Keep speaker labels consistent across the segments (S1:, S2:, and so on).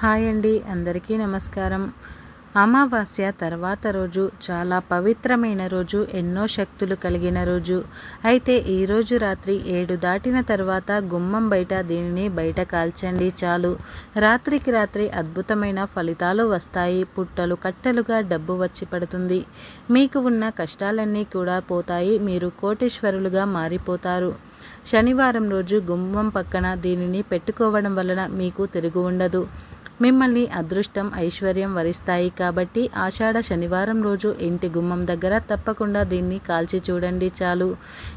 S1: Hi అండి అందరికీ నమస్కారం. అమావాస్య తర్వాత రోజు చాలా పవిత్రమైన రోజు ఎన్నో శక్తులు కలిగిన రోజు. అయితే ఈరోజు రాత్రి ఏడు దాటిన తర్వాత గుమ్మం బయట దీనిని బయట కాల్చండి చాలు. రాత్రికి రాత్రి అద్భుతమైన ఫలితాలు వస్తాయి. పుట్టలు కట్టలుగా డబ్బు వచ్చి పడుతుంది. మీకు ఉన్న కష్టాలన్నీ కూడా పోతాయి. మీరు కోటేశ్వరులుగా మారిపోతారు. శనివారం రోజు గుమ్మం పక్కన దీనిని పెట్టుకోవడం వలన మీకు తిరుగు ఉండదు. మిమ్మల్ని అదృష్టం ఐశ్వర్యం వరిస్తాయి కాబట్టి ఆషాఢ శనివారం రోజు ఇంటి గుమ్మం దగ్గర తప్పకుండా దీన్ని కాల్చి చూడండి చాలు.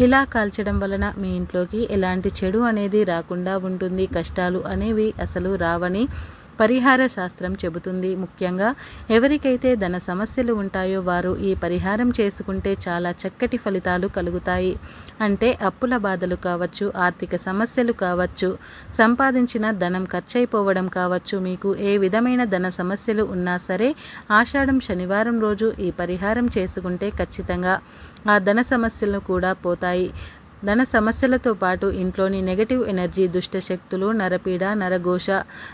S1: ఇలా కాల్చడం వలన మీ ఇంట్లోకి ఎలాంటి చెడు అనేది రాకుండా ఉంటుంది. కష్టాలు అనేవి అసలు రావని పరిహార శాస్త్రం చెబుతుంది. ముఖ్యంగా ఎవరికైతే ధన సమస్యలు ఉంటాయో వారు ఈ పరిహారం చేసుకుంటే చాలా చక్కటి ఫలితాలు కలుగుతాయి. అంటే అప్పుల బాధలు కావచ్చు ఆర్థిక సమస్యలు కావచ్చు సంపాదించిన ధనం ఖర్చయిపోవడం కావచ్చు మీకు ఏ విధమైన ధన సమస్యలు ఉన్నా సరే ఆషాఢం శనివారం రోజు ఈ పరిహారం చేసుకుంటే ఖచ్చితంగా ఆ ధన సమస్యలు కూడా పోతాయి. ధన సమస్యలతో పాటు ఇంట్లోని నెగటివ్ ఎనర్జీ దుష్ట శక్తులు నరపీడ నరఘోష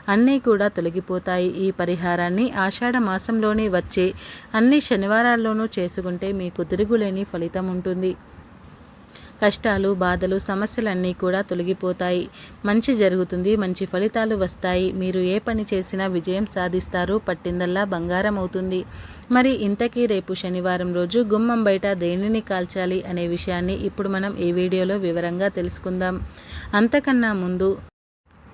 S1: అన్నీ కూడా తొలగిపోతాయి. ఈ పరిహారాన్ని ఆషాఢ మాసంలోనే వచ్చే అన్ని శనివారాల్లోనూ చేసుకుంటే మీకు తిరుగులేని ఫలితం ఉంటుంది. కష్టాలు బాధలు సమస్యలన్నీ కూడా తొలగిపోతాయి. మంచి జరుగుతుంది మంచి ఫలితాలు వస్తాయి. మీరు ఏ పని చేసినా విజయం సాధిస్తారు పట్టిందల్లా బంగారం అవుతుంది. మరి ఇంతకీ రేపు శనివారం రోజు గుమ్మం బయట దేనిని కాల్చాలి అనే విషయాన్ని ఇప్పుడు మనం ఈ వీడియోలో వివరంగా తెలుసుకుందాం. అంతకన్నా ముందు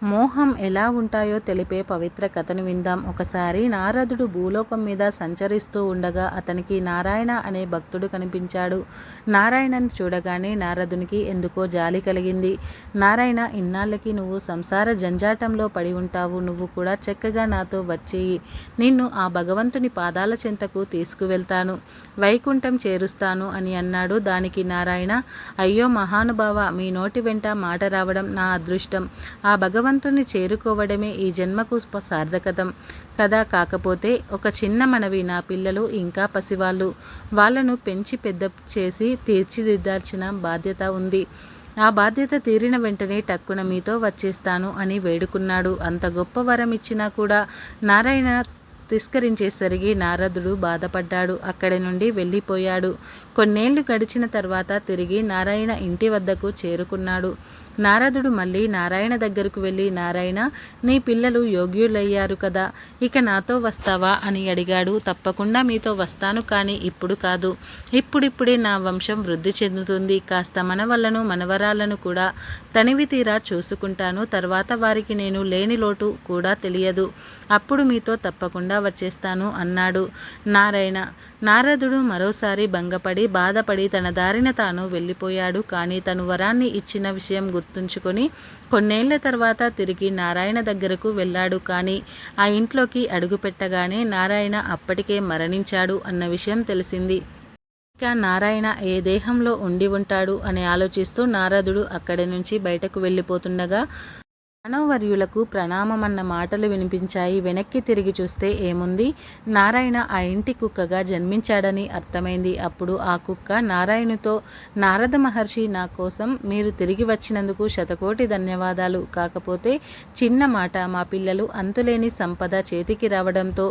S1: మోహం ఎలా ఉంటాయో తెలిపే పవిత్ర కథను విందాం. ఒకసారి నారదుడు భూలోకం మీద సంచరిస్తూ ఉండగా అతనికి నారాయణ అనే భక్తుడు కనిపించాడు. నారాయణను చూడగానే నారదునికి ఎందుకో జాలి కలిగింది. నారాయణ ఇన్నాళ్ళకి నువ్వు సంసార జంజాటంలో పడి ఉంటావు. నువ్వు కూడా చక్కగా నాతో వచ్చేయి. నిన్ను ఆ భగవంతుని పాదాల చెంతకు తీసుకువెళ్తాను. వైకుంఠం చేరుస్తాను అని అన్నాడు దానికి నారాయణ. అయ్యో మహానుభావ మీ నోటి వెంట మాట రావడం నా అదృష్టం. ఆ భగవ భగవంతుని చేరుకోవడమే ఈ జన్మకు సార్థకతం. కదా కాకపోతే ఒక చిన్న మనవి నా పిల్లలు ఇంకా పసివాళ్ళు. వాళ్ళను పెంచి పెద్ద చేసి తీర్చిదిద్దాల్సిన బాధ్యత ఉంది. ఆ బాధ్యత తీరిన వెంటనే టక్కున మీతో వచ్చేస్తాను అని వేడుకున్నాడు. అంత గొప్ప వరం ఇచ్చినా కూడా నారాయణ తిస్కరించేసరికి నారదుడు బాధపడ్డాడు. అక్కడి నుండి వెళ్ళిపోయాడు. కొన్నేళ్ళు గడిచిన తర్వాత తిరిగి నారాయణ ఇంటి వద్దకు చేరుకున్నాడు. నారదుడు మళ్ళీ నారాయణ దగ్గరకు వెళ్ళి నారాయణ నీ పిల్లలు యోగ్యులయ్యారు కదా ఇక నాతో వస్తావా? అని అడిగాడు. తప్పకుండా మీతో వస్తాను కానీ ఇప్పుడు కాదు. ఇప్పుడిప్పుడే నా వంశం వృద్ధి చెందుతుంది. కాస్త మనవలను మనవరాలను కూడా తనివి తీరా చూసుకుంటాను. తర్వాత వారికి నేను లేని లోటు కూడా తెలియదు. అప్పుడు మీతో తప్పకుండా వచ్చేస్తాను అన్నాడు నారాయణ. నారదుడు మరోసారి భంగపడి బాధపడి తన దారిన తాను వెళ్ళిపోయాడు. కానీ తను వరాన్ని ఇచ్చిన విషయం గుర్తుంచుకొని కొన్నేళ్ళ తర్వాత తిరిగి నారాయణ దగ్గరకు వెళ్ళాడు. కానీ ఆ ఇంట్లోకి అడుగుపెట్టగానే నారాయణ అప్పటికే మరణించాడు అన్న విషయం తెలిసింది. ఇక నారాయణ ఏ దేహంలో ఉండి ఉంటాడు అని ఆలోచిస్తూ నారదుడు అక్కడి నుంచి బయటకు వెళ్ళిపోతుండగా మానవర్యులకు ప్రణామమన్న మాటలు వినిపించాయి. వెనక్కి తిరిగి చూస్తే ఏముంది? నారాయణ ఆ ఇంటి కుక్కగా జన్మించాడని అర్థమైంది. అప్పుడు ఆ కుక్క నారాయణుతో నారద మహర్షి నా కోసం మీరు తిరిగి వచ్చినందుకు శతకోటి ధన్యవాదాలు. కాకపోతే చిన్న మాట మా పిల్లలు అంతులేని సంపద చేతికి రావడంతో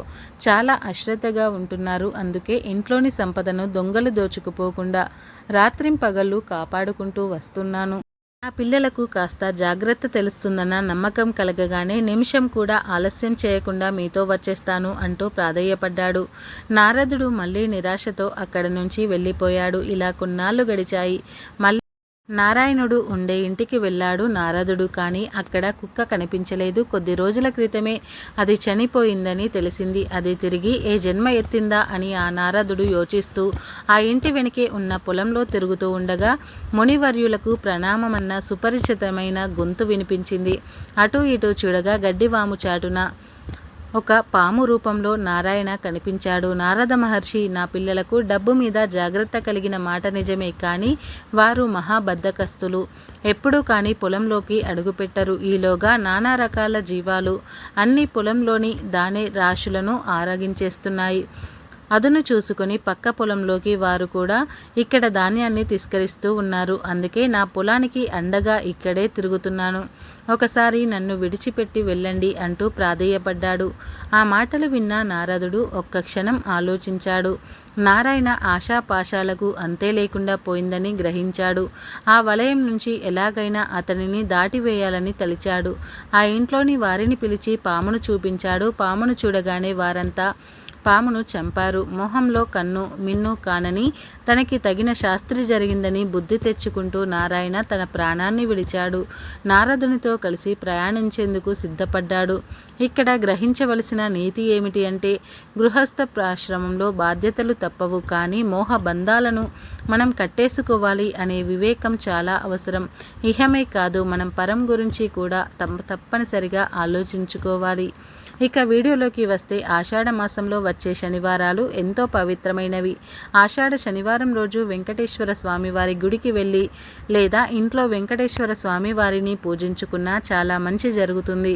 S1: చాలా అశ్రద్ధగా ఉంటున్నారు. అందుకే ఇంట్లోని సంపదను దొంగలు దోచుకుపోకుండా రాత్రింపగళ్ళు కాపాడుకుంటూ వస్తున్నాను. ఆ పిల్లలకు కాస్త జాగ్రత్త తెలుస్తుందన్న నమ్మకం కలగగానే నిమిషం కూడా ఆలస్యం చేయకుండా మీతో వచ్చేస్తాను అంటూ ప్రాధేయపడ్డాడు. నారదుడు మళ్ళీ నిరాశతో అక్కడి నుంచి వెళ్ళిపోయాడు. ఇలా కొన్నాళ్ళు గడిచాయి. మళ్ళీ నారాయణుడు ఉండే ఇంటికి వెళ్ళాడు నారదుడు కానీ అక్కడ కుక్క కనిపించలేదు. కొద్ది రోజుల క్రితమే అది చనిపోయిందని తెలిసింది. అది తిరిగి ఏ జన్మ ఎత్తిందా అని ఆ నారదుడు యోచిస్తూ ఆ ఇంటి వెనుకే ఉన్న పొలంలో తిరుగుతూ ఉండగా మునివర్యులకు ప్రణామమన్న సుపరిచితమైన గొంతు వినిపించింది. అటూ ఇటూ చూడగా గడ్డివాము చాటున ఒక పాము రూపంలో నారాయణ కనిపించాడు. నారద మహర్షి నా పిల్లలకు డబ్బు మీద జాగ్రత్త కలిగిన మాట నిజమే కానీ వారు మహాబద్ధకస్తులు. ఎప్పుడూ కానీ పొలంలోకి అడుగుపెట్టరు. ఈలోగా నానా రకాల జీవాలు అన్ని పొలంలోని దానే రాశులను ఆరగించేస్తున్నాయి. అదును చూసుకొని పక్క పొలంలోకి వారు కూడా ఇక్కడ ధాన్యాన్ని తిస్కరిస్తూ ఉన్నారు. అందుకే నా పొలానికి అండగా ఇక్కడే తిరుగుతున్నాను. ఒకసారి నన్ను విడిచిపెట్టి వెళ్ళండి అంటూ ప్రాధేయపడ్డాడు. ఆ మాటలు విన్న నారదుడు ఒక్క క్షణం ఆలోచించాడు. నారాయణ ఆశాపాశాలకు అంతే లేకుండా పోయిందని గ్రహించాడు. ఆ వలయం నుంచి ఎలాగైనా అతనిని దాటివేయాలని తలిచాడు. ఆ ఇంట్లోని వారిని పిలిచి పామును చూపించాడు. పామును చూడగానే వారంతా పామును చంపారు. మొహంలో కన్ను మిన్ను కానని తనకి తగిన శాస్త్రి జరిగిందని బుద్ధి తెచ్చుకుంటూ నారాయణ తన ప్రాణాన్ని విడిచాడు. నారదునితో కలిసి ప్రయాణించేందుకు సిద్ధపడ్డాడు. ఇక్కడ గ్రహించవలసిన నీతి ఏమిటి అంటే గృహస్థ ప్రాశ్రమంలో బాధ్యతలు తప్పవు కానీ మోహ బంధాలను మనం కట్టేసుకోవాలి అనే వివేకం చాలా అవసరం. ఇహమే కాదు మనం పరం గురించి కూడా తప్పనిసరిగా ఆలోచించుకోవాలి. ఇక వీడియోలోకి వస్తే ఆషాఢ మాసంలో వచ్చే శనివారాలు ఎంతో పవిత్రమైనవి. ఆషాఢ శనివారం రోజు వెంకటేశ్వర స్వామి వారి గుడికి వెళ్ళి లేదా ఇంట్లో వెంకటేశ్వర స్వామి వారిని పూజించుకున్నా చాలా మంచి జరుగుతుంది.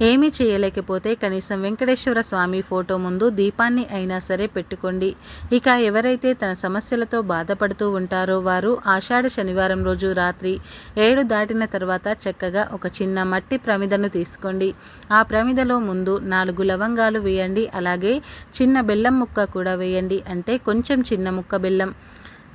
S1: ఏమీ చేయలేకపోతే కనీసం వెంకటేశ్వర స్వామి ఫోటో ముందు దీపాన్ని అయినా సరే పెట్టుకోండి. ఇక ఎవరైతే తన సమస్యలతో బాధపడుతూ ఉంటారో వారు ఆషాఢ శనివారం రోజు రాత్రి ఏడు దాటిన తర్వాత చక్కగా ఒక చిన్న మట్టి ప్రమిదను తీసుకోండి. ఆ ప్రమిదలో ముందు నాలుగు లవంగాలు వేయండి. అలాగే చిన్న బెల్లం ముక్క కూడా వేయండి. అంటే కొంచెం చిన్న ముక్క బెల్లం.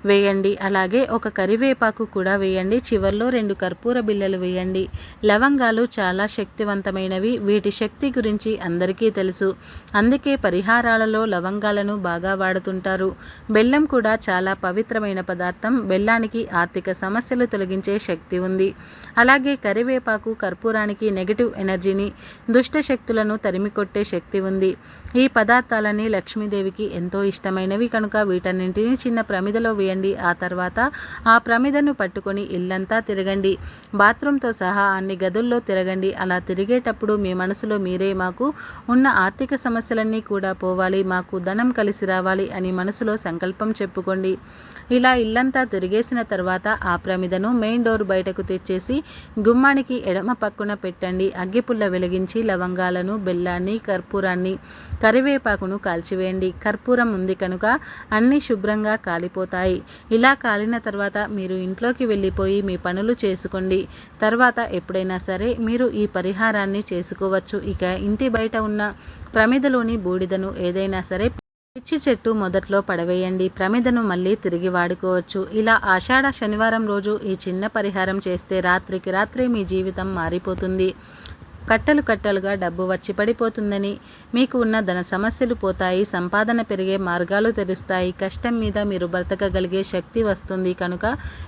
S1: వేయండి. అలాగే ఒక కరివేపాకు కూడా వేయండి. చివర్లో రెండు కర్పూర బిళ్ళలు వేయండి. లవంగాలు చాలా శక్తివంతమైనవి. వీటి శక్తి గురించి అందరికీ తెలుసు. అందుకే పరిహారాలలో లవంగాలను బాగా వాడుతుంటారు. బెల్లం కూడా చాలా పవిత్రమైన పదార్థం. బెల్లానికి ఆర్థిక సమస్యలు తొలగించే శక్తి ఉంది. అలాగే కరివేపాకు కర్పూరానికి నెగిటివ్ ఎనర్జీని దుష్ట శక్తులను తరిమికొట్టే శక్తి ఉంది. ఈ పదార్థాలన్నీ లక్ష్మీదేవికి ఎంతో ఇష్టమైనవి కనుక వీటన్నింటినీ చిన్న ప్రమిదలో వేయండి. ఆ తర్వాత ఆ ప్రమిదను పట్టుకొని ఇల్లంతా తిరగండి. బాత్రూంతో సహా అన్ని గదుల్లో తిరగండి. అలా తిరిగేటప్పుడు మీ మనసులో మీరే మాకు ఉన్న ఆర్థిక సమస్యలన్నీ కూడా పోవాలి. మాకు ధనం కలిసి రావాలి అని మనసులో సంకల్పం చెప్పుకోండి. ఇలా ఇల్లంతా తిరిగేసిన తర్వాత ఆ ప్రమిదను మెయిన్ డోర్ బయటకు తెచ్చేసి గుమ్మానికి ఎడమ పక్కున పెట్టండి. అగ్గిపుల్ల వెలిగించి లవంగాలను బెల్లాన్ని కర్పూరాన్ని కరివేపాకును కాల్చివేయండి. కర్పూరం ఉంది కనుక అన్నీ శుభ్రంగా కాలిపోతాయి. ఇలా కాలిన తర్వాత మీరు ఇంట్లోకి వెళ్ళిపోయి మీ పనులు చేసుకోండి. తర్వాత ఎప్పుడైనా సరే మీరు ఈ పరిహారాన్ని చేసుకోవచ్చు. ఇక ఇంటి బయట ఉన్న ప్రమిదలోని బూడిదను ఏదైనా సరే పిచ్చి చెట్టు మొదట్లో పడవేయండి ప్రమిదను మళ్ళీ తిరిగి వాడుకోవచ్చు. ఇలా ఆషాఢ శనివారం రోజు ఈ చిన్న పరిహారం చేస్తే రాత్రికి రాత్రి మీ జీవితం మారిపోతుంది. కట్టలు కట్టలుగా డబ్బు వచ్చి పడిపోతుందని మీకు ఉన్న ధన సమస్యలు పోతాయి సంపాదన పెరిగే మార్గాలు తెరుస్తాయి కష్టం మీద మీరు బ్రతకగలిగే శక్తి వస్తుంది కనుక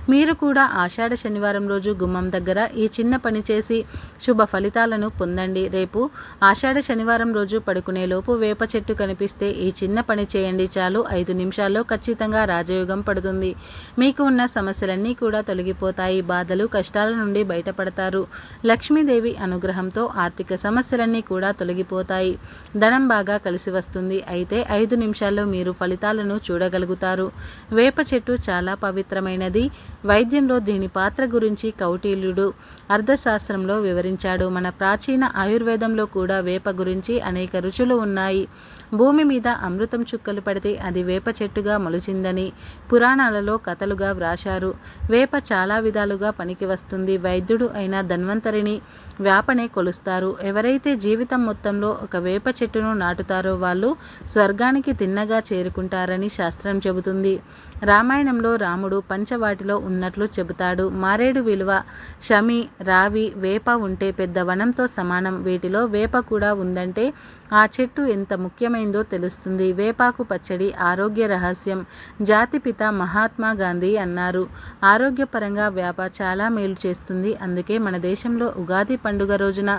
S1: మీరు కూడా ఆషాఢ శనివారం రోజు గుమ్మం దగ్గర ఈ చిన్న పని చేసి శుభ ఫలితాలను పొందండి. రేపు ఆషాఢ శనివారం రోజు పడుకునే లోపు వేప చెట్టు కనిపిస్తే ఈ చిన్న పని చేయండి చాలు. ఐదు నిమిషాల్లో ఖచ్చితంగా రాజయోగం పడుతుంది. మీకు ఉన్న సమస్యలన్నీ కూడా తొలగిపోతాయి. బాధలు కష్టాల నుండి బయటపడతారు. లక్ష్మీదేవి అనుగ్రహంతో ఆర్థిక సమస్యలన్నీ కూడా తొలగిపోతాయి. ధనం బాగా కలిసి వస్తుంది. అయితే ఐదు నిమిషాల్లో మీరు ఫలితాలను చూడగలుగుతారు. వేప చెట్టు చాలా పవిత్రమైనది. వైద్యంలో దీని పాత్ర గురించి కౌటిల్యుడు అర్థశాస్త్రంలో వివరించాడు. మన ప్రాచీన ఆయుర్వేదంలో కూడా వేప గురించి అనేక రుచులు ఉన్నాయి. భూమి మీద అమృతం చుక్కలు పడితే అది వేప చెట్టుగా మొలిచిందని పురాణాలలో కథలుగా వ్రాశారు. వేప చాలా విధాలుగా పనికి వస్తుంది. వైద్యుడు అయిన ధన్వంతరిని వేపనే కొలుస్తారు. ఎవరైతే జీవితం మొత్తంలో ఒక వేప చెట్టును నాటుతారో వాళ్ళు స్వర్గానికి తిన్నగా చేరుకుంటారని శాస్త్రం చెబుతుంది. రామాయణంలో రాముడు పంచవాటిలో ఉన్నట్లు చెబుతాడు. మారేడు విలువ షమి రావి వేప ఉంటే పెద్ద వనంతో సమానం. వీటిలో వేప కూడా ఉందంటే ఆ చెట్టు ఎంత ముఖ్యమైందో తెలుస్తుంది. వేపాకు పచ్చడి ఆరోగ్య రహస్యం. జాతిపిత మహాత్మా గాంధీ అన్నారు. ఆరోగ్యపరంగా వేప చాలా మేలు చేస్తుంది. అందుకే మన దేశంలో ఉగాది పండుగ రోజున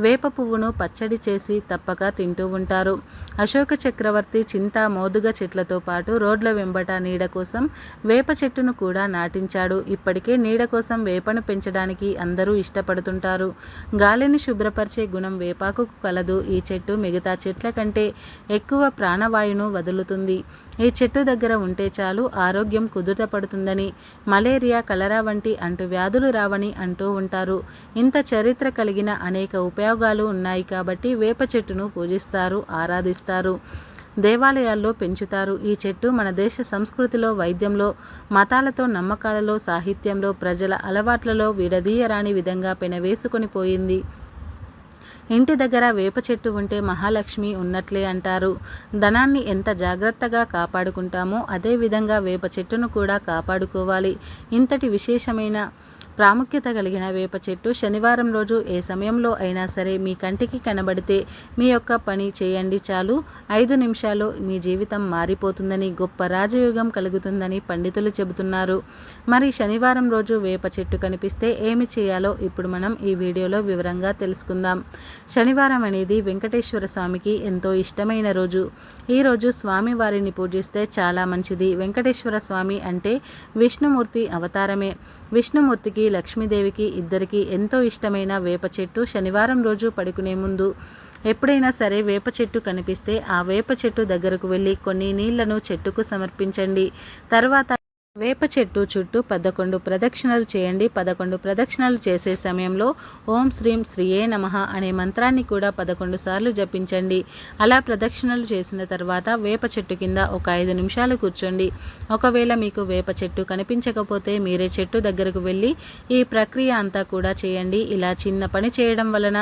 S1: వేప పువ్వును పచ్చడి చేసి తప్పక తింటూ ఉంటారు. అశోక చక్రవర్తి చింత మోదుగ చెట్లతో పాటు రోడ్ల వెంబట నీడ కోసం వేప చెట్టును కూడా నాటించాడు. ఇప్పటికే నీడ కోసం వేపను పెంచడానికి అందరూ ఇష్టపడుతుంటారు. గాలిని శుభ్రపరిచే గుణం వేపాకు కలదు. ఈ చెట్టు మిగతా చెట్ల కంటే ఎక్కువ ప్రాణవాయును వదులుతుంది. ఈ చెట్టు దగ్గర ఉంటే చాలు ఆరోగ్యం కుదుట పడుతుందని. మలేరియా కలరా వంటి అంటు వ్యాధులు రావని అంటూ ఉంటారు. ఇంత చరిత్ర కలిగిన అనేక ఉపయోగాలు ఉన్నాయి కాబట్టి వేప చెట్టును పూజిస్తారు ఆరాధిస్తారు. దేవాలయాల్లో పెంచుతారు. ఈ చెట్టు మన దేశ సంస్కృతిలో వైద్యంలో మతాలతో నమ్మకాలలో సాహిత్యంలో ప్రజల అలవాట్లలో విడదీయరాని విధంగా పెనవేసుకొని పోయింది. ఇంటి దగ్గర వేప చెట్టు ఉంటే మహాలక్ష్మి ఉన్నట్లే అంటారు. ధనాన్ని ఎంత జాగ్రత్తగా కాపాడుకుంటామో అదేవిధంగా వేప చెట్టును కూడా కాపాడుకోవాలి. ఇంతటి విశేషమైన ప్రాముఖ్యత కలిగిన వేప చెట్టు శనివారం రోజు ఏ సమయంలో అయినా సరే మీ కంటికి కనబడితే మీ యొక్క పని చేయండి చాలు. ఐదు నిమిషాల్లో మీ జీవితం మారిపోతుందని గొప్ప రాజయోగం కలుగుతుందని పండితులు చెబుతున్నారు. మరి శనివారం రోజు వేప చెట్టు కనిపిస్తే ఏమి చేయాలో ఇప్పుడు మనం ఈ వీడియోలో వివరంగా తెలుసుకుందాం. శనివారం అనేది వెంకటేశ్వర స్వామికి ఎంతో ఇష్టమైన రోజు. ఈరోజు స్వామివారిని పూజిస్తే చాలా మంచిది. వెంకటేశ్వర స్వామి అంటే విష్ణుమూర్తి అవతారమే. విష్ణుమూర్తికి లక్ష్మీదేవికి ఇద్దరికి ఎంతో ఇష్టమైన వేప చెట్టు శనివారం రోజు పడుకునే ముందు. ఎప్పుడైనా సరే వేప చెట్టు కనిపిస్తే ఆ వేప చెట్టు దగ్గరకు వెళ్ళి కొన్ని నీళ్ళను చెట్టుకు సమర్పించండి. తర్వాత వేప చెట్టు చుట్టూ పదకొండు ప్రదక్షిణలు చేయండి. పదకొండు ప్రదక్షిణలు చేసే సమయంలో ఓం శ్రీం శ్రీయే నమ అనే మంత్రాన్ని కూడా పదకొండు సార్లు జపించండి. అలా ప్రదక్షిణలు చేసిన తర్వాత వేప చెట్టు కింద ఒక ఐదు నిమిషాలు కూర్చోండి. ఒకవేళ మీకు వేప చెట్టు కనిపించకపోతే మీరే చెట్టు దగ్గరకు వెళ్ళి ఈ ప్రక్రియ అంతా కూడా చేయండి. ఇలా చిన్న పని చేయడం వలన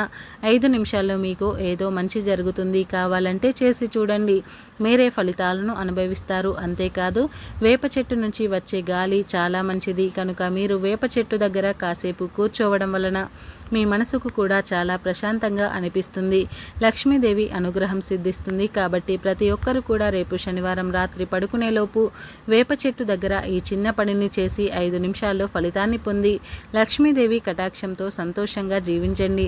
S1: ఐదు నిమిషాల్లో మీకు ఏదో మంచి జరుగుతుంది కావాలంటే చేసి చూడండి. మీరే ఫలితాలను అనుభవిస్తారు. అంతేకాదు వేప చెట్టు నుంచి వచ్చే గాలి చాలా మంచిది. కనుక మీరు వేప చెట్టు దగ్గర కాసేపు కూర్చోవడం వలన మీ మనసుకు కూడా చాలా ప్రశాంతంగా అనిపిస్తుంది. లక్ష్మీదేవి అనుగ్రహం సిద్ధిస్తుంది. కాబట్టి ప్రతి ఒక్కరు కూడా రేపు శనివారం రాత్రి పడుకునేలోపు వేప చెట్టు దగ్గర ఈ చిన్న పనిని చేసి ఐదు నిమిషాల్లో ఫలితాన్ని పొంది లక్ష్మీదేవి కటాక్షంతో సంతోషంగా జీవించండి.